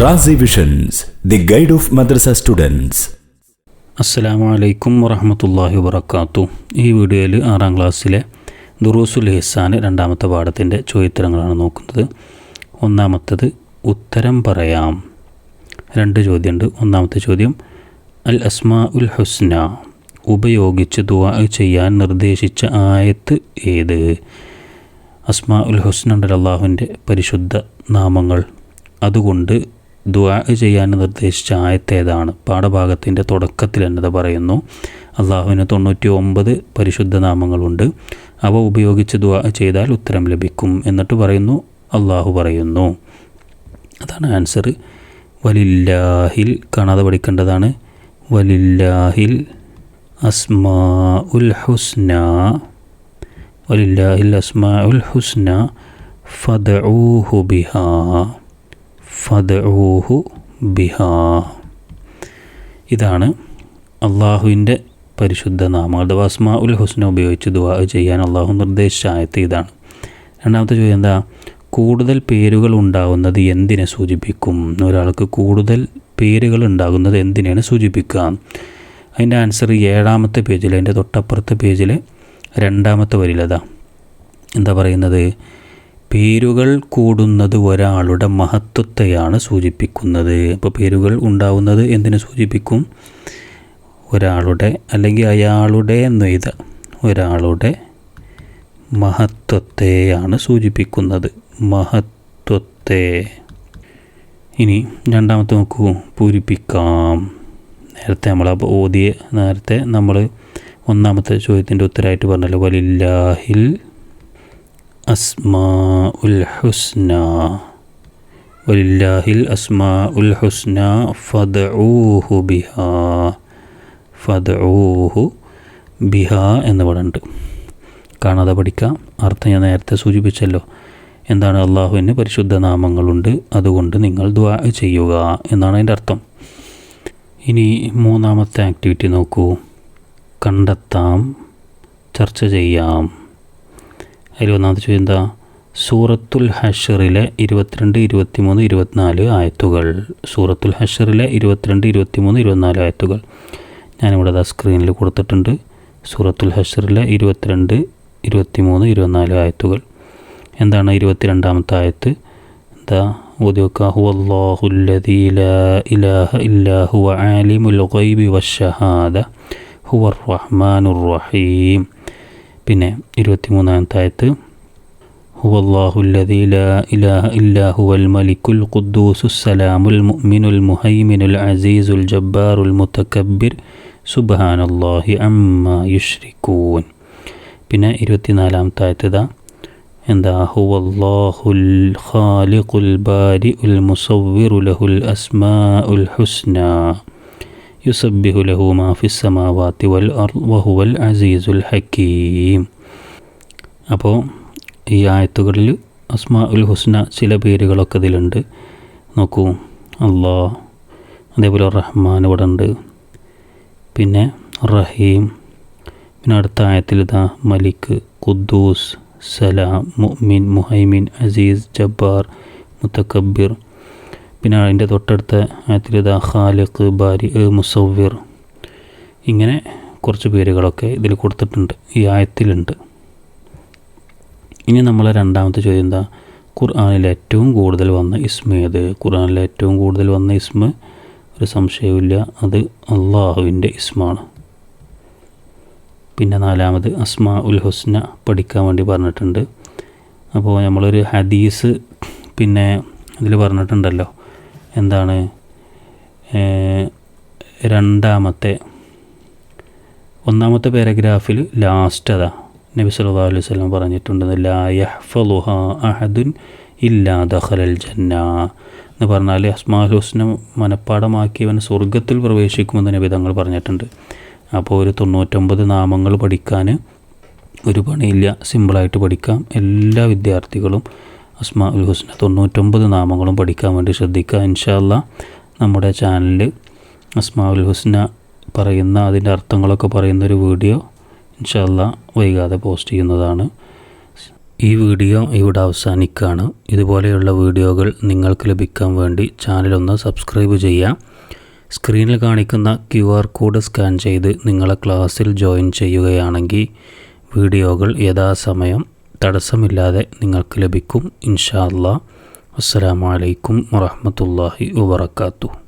Razi visions the guide of madrasa students അസ്സലാമു വലൈക്കും വറഹമത്തല്ലാഹി വബർക്കാത്തു ഈ വീഡിയോയിൽ ആറാം ക്ലാസ്സിലെ ദുറൂസുൽ ഹിസാന് രണ്ടാമത്തെ പാഠത്തിന്റെ ചോദ്യത്തരങ്ങളാണ് നോക്കുന്നത്. ഒന്നാമത്തത് ഉത്തരം പറയാം. രണ്ട് ചോദ്യമുണ്ട്. ഒന്നാമത്തെ ചോദ്യം അൽ അസ്മാ ഉൽ ഹുസ്ന ഉപയോഗിച്ച് ദുവാ ചെയ്യാൻ നിർദ്ദേശിച്ച ആയത്ത് ഏത്? അസ്മാ ഉൽ ഹുസ്ന ഉണ്ട് അള്ളാഹുവിന്റെ പരിശുദ്ധ നാമങ്ങൾ. അതുകൊണ്ട് ദുആ ചെയ്യാൻ നിർദ്ദേശിച്ച ആയത്തേതാണ്. പാഠഭാഗത്തിന്റെ തുടക്കത്തിൽ എന്നത് പറയുന്നു അള്ളാഹുവിന് തൊണ്ണൂറ്റി ഒമ്പത് പരിശുദ്ധ നാമങ്ങളുണ്ട്. അവ ഉപയോഗിച്ച് ദുആ ചെയ്താൽ ഉത്തരം ലഭിക്കും. എന്നിട്ട് പറയുന്നു അള്ളാഹു പറയുന്നു. അതാണ് ആൻസർ. വലില്ലാഹിൽ കാണാതെ പഠിക്കേണ്ടതാണ് വലില്ലാഹിൽ അസ്മാ ഉൽ ഹുസ്ന. വലില്ലാഹിൽ അസ്മാ ഉൽ ഹുസ്ന ഫദഊഹു ബിഹാ. ഫദഊഹു ബിഹാ. ഇതാണ് അള്ളാഹുവിന്റെ പരിശുദ്ധ നാമം. അഥവാ അസ്മാ ഉൽ ഹുസ്ന ഉപയോഗിച്ച് ദുവാ ചെയ്യാൻ അള്ളാഹു നിർദ്ദേശിച്ച ഇതാണ്. രണ്ടാമത്തെ ചോദ്യം എന്താ? കൂടുതൽ പേരുകൾ ഉണ്ടാകുന്നത് എന്തിനെ സൂചിപ്പിക്കും? ഒരാൾക്ക് കൂടുതൽ പേരുകൾ ഉണ്ടാകുന്നത് എന്തിനാണ് സൂചിപ്പിക്കുക? അതിന്റെ ആൻസർ ഏഴാമത്തെ പേജിൽ അതിന്റെ തൊട്ടപ്പുറത്തെ പേജിൽ രണ്ടാമത്തെ വരിലതാ എന്താ പറയുന്നത്? പേരുകൾ കൂടുന്നത് ഒരാളുടെ മഹത്വത്തെയാണ് സൂചിപ്പിക്കുന്നത്. അപ്പോൾ പേരുകൾ ഉണ്ടാവുന്നത് എന്തിനെ സൂചിപ്പിക്കും? ഒരാളുടെ അല്ലെങ്കിൽ അയാളുടെ എന്നെഴുത ഒരാളുടെ മഹത്വത്തെയാണ് സൂചിപ്പിക്കുന്നത്. മഹത്വത്തെ. ഇനി രണ്ടാമത്തെ നോക്കൂ. പൂരിപ്പിക്കാം. നേരത്തെ നമ്മൾ അപ്പോൾ ഓതിയ നേരത്തെ നമ്മൾ ഒന്നാമത്തെ ചോദ്യത്തിന്റെ ഉത്തരമായിട്ട് പറഞ്ഞല്ലോ. വലില്ലാഹിൽ അസ്മാ ഉൽ ഹുസ്ന വലില്ലാഹിൽ അസ്മാ ഉൽ ഹുസ്ന ഫദഊഹു ബിഹാ ഫദഊഹു ബിഹ എന്ന് പറയുന്നുണ്ട് കാണാതെ പഠിക്കാം. അർത്ഥം ഞാൻ നേരത്തെ സൂചിപ്പിച്ചല്ലോ. എന്താണ് അള്ളാഹുവിന് പരിശുദ്ധ നാമങ്ങളുണ്ട്? അതുകൊണ്ട് നിങ്ങൾ ദ്വാ ചെയ്യുക എന്നാണ് അതിന്റെ അർത്ഥം. ഇനി മൂന്നാമത്തെ ആക്ടിവിറ്റി നോക്കൂ. കണ്ടെത്താം ചർച്ച ചെയ്യാം. അതിൽ ഒന്നാമത്തെ ചോദ്യം എന്താ? സൂറത്തുൽ ഹഷറിലെ ഇരുപത്തിരണ്ട് ഇരുപത്തിമൂന്ന് ഇരുപത്തിനാല് ആയത്തുകൾ. സൂറത്തുൽ ഹഷറിലെ ഇരുപത്തിരണ്ട് ഇരുപത്തിമൂന്ന് ഇരുപത്തിനാല് ആയത്തുകൾ. ഞാനിവിടെ അതാ സ്ക്രീനിൽ കൊടുത്തിട്ടുണ്ട്. സൂറത്തുൽ ഹഷറിലെ ഇരുപത്തിരണ്ട് ഇരുപത്തിമൂന്ന് ഇരുപത്തിനാല് ആയത്തുകൾ. എന്താണ് ഇരുപത്തിരണ്ടാമത്തെ ആയത്ത്? എന്താ? ഹുവല്ലാഹുല്ലദീ ലാ ഇലാഹ ഹുവർ റഹ്മാനുർ റഹീം. പിന്നെ ഇരുപത്തിമൂന്നാമത്തെ ആയത്ത് ഹുവല്ലാഹുല്ലദീ ലാ ഇലാഹ ഇല്ലാ ഹുവൽ മലിക്കുൽ ഖുദ്ദൂസുസ് സലാമുൽ മുഅ്മിനുൽ മുഹൈമിനുൽ അസീസുൽ ജബ്ബാറുൽ മുതകബ്ബിർ സുബ്ഹാനല്ലാഹി അമ്മാ യുഷ്രിക്കൂൻ പിന്നെ ഇരുപത്തിനാലാമത്തെ ആയത്തതാ എന്താ ഹുവല്ലാഹുൽ ഖാലിഖുൽ ബാരിഉൽ മുസവ്വിറു ലഹുൽ അസ്മാ ഉൽ ഹുസ്ന സമാവാതി വൽ അർദ് വഹുവൽ അസീസുൽ ഹക്കീം. അപ്പോൾ ഈ ആയത്തുകളിൽ അസ്മാ ഉൽ ഹുസ്ന ചില പേരുകളൊക്കെ ഇതിലുണ്ട്. നോക്കൂ. അള്ളാ അതേപോലെ റഹ്മാൻ ഇവിടെ ഉണ്ട്. പിന്നെ റഹീം. പിന്നെ അടുത്ത ആയത്തിൽ ഇതാ മലിക് ഖുദ്ദൂസ് സലാം മുഅ്മിൻ മുഹൈമിൻ അസീസ് ജബ്ബാർ മുത്തക്കബിർ പിന്നെ അതിന്റെ തൊട്ടടുത്ത ആയത്തിൽ ഇതാ ഖാലിഖ് ബാരി മുസവ്വിർ. ഇങ്ങനെ കുറച്ച് പേരുകളൊക്കെ ഇതിൽ കൊടുത്തിട്ടുണ്ട് ഈ ആയത്തിലുണ്ട്. ഇനി നമ്മളെ രണ്ടാമത്തെ ചോദ്യം എന്താ? ഖുർആാനിൽ ഏറ്റവും കൂടുതൽ വന്ന ഇസ്മ ഏത്? ഖുർആാനിൽ ഏറ്റവും കൂടുതൽ വന്ന ഇസ്മ ഒരു സംശയവുമില്ല അത് അള്ളാഹുവിന്റെ ഇസ്മാണ്. പിന്നെ നാലാമത് അസ്മാ ഉൽ ഹുസ്ന പഠിക്കാൻ വേണ്ടി പറഞ്ഞിട്ടുണ്ട്. അപ്പോൾ നമ്മളൊരു ഹദീസ് പിന്നെ ഇതിൽ പറഞ്ഞിട്ടുണ്ടല്ലോ എന്താണ്? രണ്ടാമത്തെ ഒന്നാമത്തെ പാരഗ്രാഫിൽ ലാസ്റ്റ് അതാ നബി സല്ലാ അലൈഹി സ്വലം പറഞ്ഞിട്ടുണ്ട് ലാ യഹ്ഫളുഹ അഹദുൻ ഇല്ലാ ദഹലൽ ജന്ന എന്ന് പറഞ്ഞാൽ അസ്മാൽ ഹുസ്ന മനഃപ്പാടമാക്കിയവൻ സ്വർഗത്തിൽ പ്രവേശിക്കുമെന്ന് നബി തങ്ങൾ പറഞ്ഞിട്ടുണ്ട്. അപ്പോൾ ഒരു തൊണ്ണൂറ്റൊമ്പത് നാമങ്ങൾ പഠിക്കാൻ ഒരു പണിയില്ല. സിമ്പിളായിട്ട് പഠിക്കാം. എല്ലാ വിദ്യാർത്ഥികളും അസ്മാ ഉൽ ഹുസ്ന. തൊണ്ണൂറ്റൊമ്പത് നാമങ്ങളും പഠിക്കാൻ വേണ്ടി ശ്രദ്ധിക്കുക. ഇൻഷാല്ല നമ്മുടെ ചാനലിൽ അസ്മാ ഉൽ ഹുസ്ന പറയുന്ന അതിന്റെ അർത്ഥങ്ങളൊക്കെ പറയുന്ന ഒരു വീഡിയോ ഇൻഷാല്ല വൈകാതെ പോസ്റ്റ് ചെയ്യുന്നതാണ്. ഈ വീഡിയോ ഇവിടെ അവസാനിക്കുകയാണ്. ഇതുപോലെയുള്ള വീഡിയോകൾ നിങ്ങൾക്ക് ലഭിക്കാൻ വേണ്ടി ചാനലൊന്ന് സബ്സ്ക്രൈബ് ചെയ്യുക. സ്ക്രീനിൽ കാണിക്കുന്ന ക്യു ആർ കോഡ് സ്കാൻ ചെയ്ത് നിങ്ങളെ ക്ലാസ്സിൽ ജോയിൻ ചെയ്യുകയാണെങ്കിൽ വീഡിയോകൾ യഥാസമയം തടസ്സമില്ലാതെ നിങ്ങൾക്ക് ലഭിക്കും. ഇൻഷാ അല്ലാ അസ്സലാമു അലൈക്കും വറഹ്മത്തുള്ളാഹി വബറകാതുഹു.